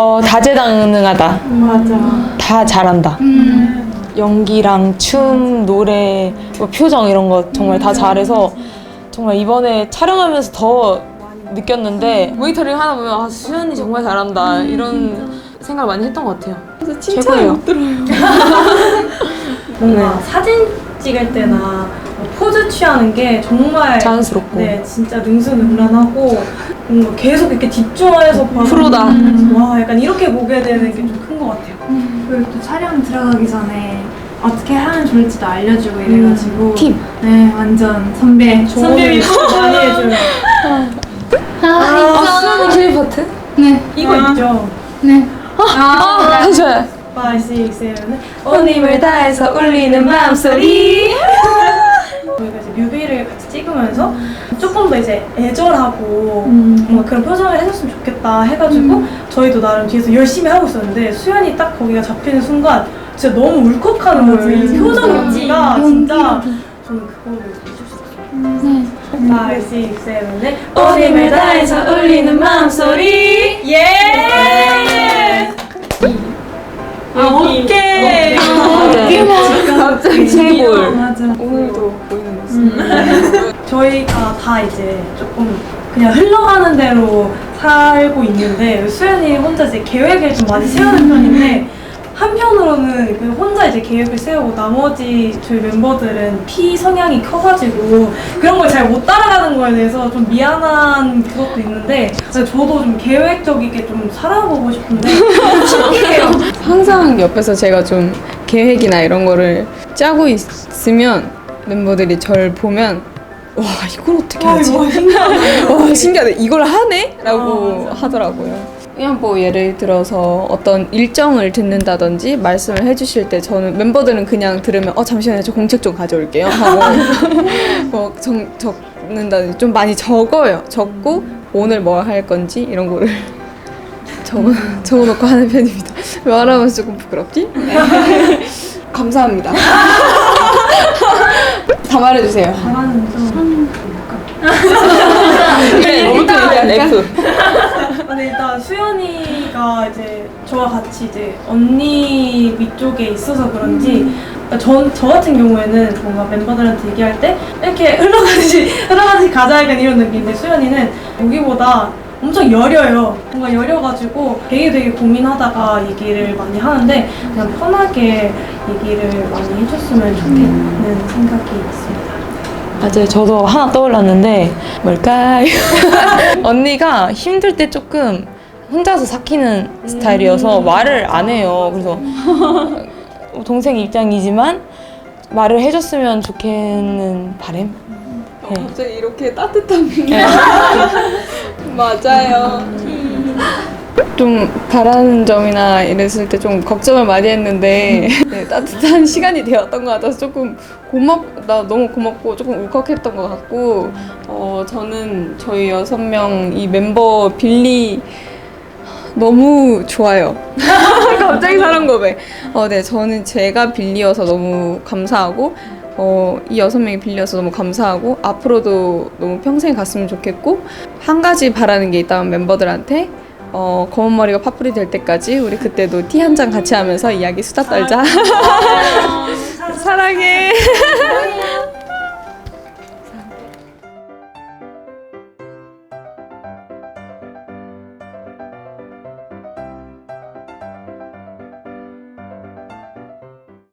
어, 다재다능하다. 맞아. 다 잘한다. 연기랑 춤, 노래, 뭐 표정 이런 거 정말 다 잘해서 정말 이번에 촬영하면서 더 느꼈는데 모니터링 하다 보면 아 수연이 정말 잘한다 이런 생각을 많이 했던 것 같아요. 최고예요. 뭔가 네. 사진 찍을 때나 뭐 포즈 취하는 게 정말 자연스럽고 네 진짜 능수능란하고 뭔가 계속 이렇게 집중해서 봐서 프로다. 음, 와 약간 이렇게 보게 되는 게 좀 큰 것 같아요. 그리고 또 촬영 들어가기 전에 어떻게 하면 좋을지도 알려주고 이래가지고 팁. 네 완전 선배 선배님이 많이 해줘요. 아, 수연이 킬 버튼? 네, 이거 있죠. 네. 아, 해줘요. 5, 6, 7, 온 힘을 다해서 울리는 마음소리 저희가 이제 뮤비를 같이 찍으면서 조금 더 이제 애절하고 뭔가 그런 표정을 해줬으면 좋겠다 해가지고 저희도 나름 뒤에서 열심히 하고 있었는데 수연이 딱 거기가 잡히는 순간 진짜 너무 울컥하는 거예요 이 표정 연기가 진짜 저는 그거를 잊을 수 없어요. 5, 6, 7, 온 힘을 다해서 울리는 마음소리 저희가 다 이제 조금 그냥 흘러가는 대로 살고 있는데 수연이 혼자 이제 계획을 좀 많이 세우는 편인데 한편으로는 그 혼자 이제 계획을 세우고 나머지 저희 멤버들은 P 성향이 커가지고 그런 걸 잘 못 따라가는 거에 대해서 좀 미안한 그것도 있는데 저도 좀 계획적이게 좀 살아보고 싶은데 신기해요. 항상 옆에서 제가 좀 계획이나 이런 거를 짜고 있으면 멤버들이 절 보면 와 이걸 어떻게 하지? 와 신기하다 이걸 하네? 라고 하더라고요 그냥 뭐 예를 들어서 어떤 일정을 듣는다든지 말씀을 해주실 때 저는 멤버들은 그냥 들으면 어 잠시만요 저 공책 좀 가져올게요 하고 뭐 정, 적는다든지 좀 많이 적어요 적고 오늘 뭐 할 건지 이런 거를 적어, 적어놓고 하는 편입니다. 말하면서 조금 부끄럽지? 감사합니다. 다 말해주세요. 잘하는 좀. 그래, 너부터 얘기한 F. 근데 일단 수연이가 이제 저와 같이 이제 언니 위쪽에 있어서 그런지 그러니까 전, 저 같은 경우에는 뭔가 멤버들한테 얘기할 때 이렇게 흘러가듯이 흘러가듯이 가자 약간 이런 느낌인데 수연이는 여기보다 엄청 여려요. 뭔가 여려가지고 되게 되게 고민하다가 얘기를 많이 하는데 그냥 편하게 얘기를 많이 해줬으면 좋겠는 생각이 있습니다. 맞아요. 저도 하나 떠올랐는데 뭘까요? 언니가 힘들 때 조금 혼자서 삭히는 스타일이어서 말을 안 해요. 그래서 동생 입장이지만 말을 해줬으면 좋겠는 바램. 네. 갑자기 이렇게 따뜻함이 맞아요. 좀 바라는 점이나 이랬을 때 좀 걱정을 많이 했는데 네, 따뜻한 시간이 되었던 것 같아서 조금 고맙 나 너무 고맙고 조금 울컥했던 것 같고 어 저는 저희 여섯 명 이 멤버 빌리 너무 좋아요. 갑자기 사랑 고백. 어, 네, 저는 제가 빌리여서 너무 감사하고, 어, 이 여섯 명이 빌려서 너무 감사하고, 앞으로도 너무 평생 갔으면 좋겠고, 한 가지 바라는 게 있다면 멤버들한테, 어, 검은 머리가 파뿌리 될 때까지 우리 그때도 티 한 잔 같이 하면서 이야기 수다 떨자. 사랑해.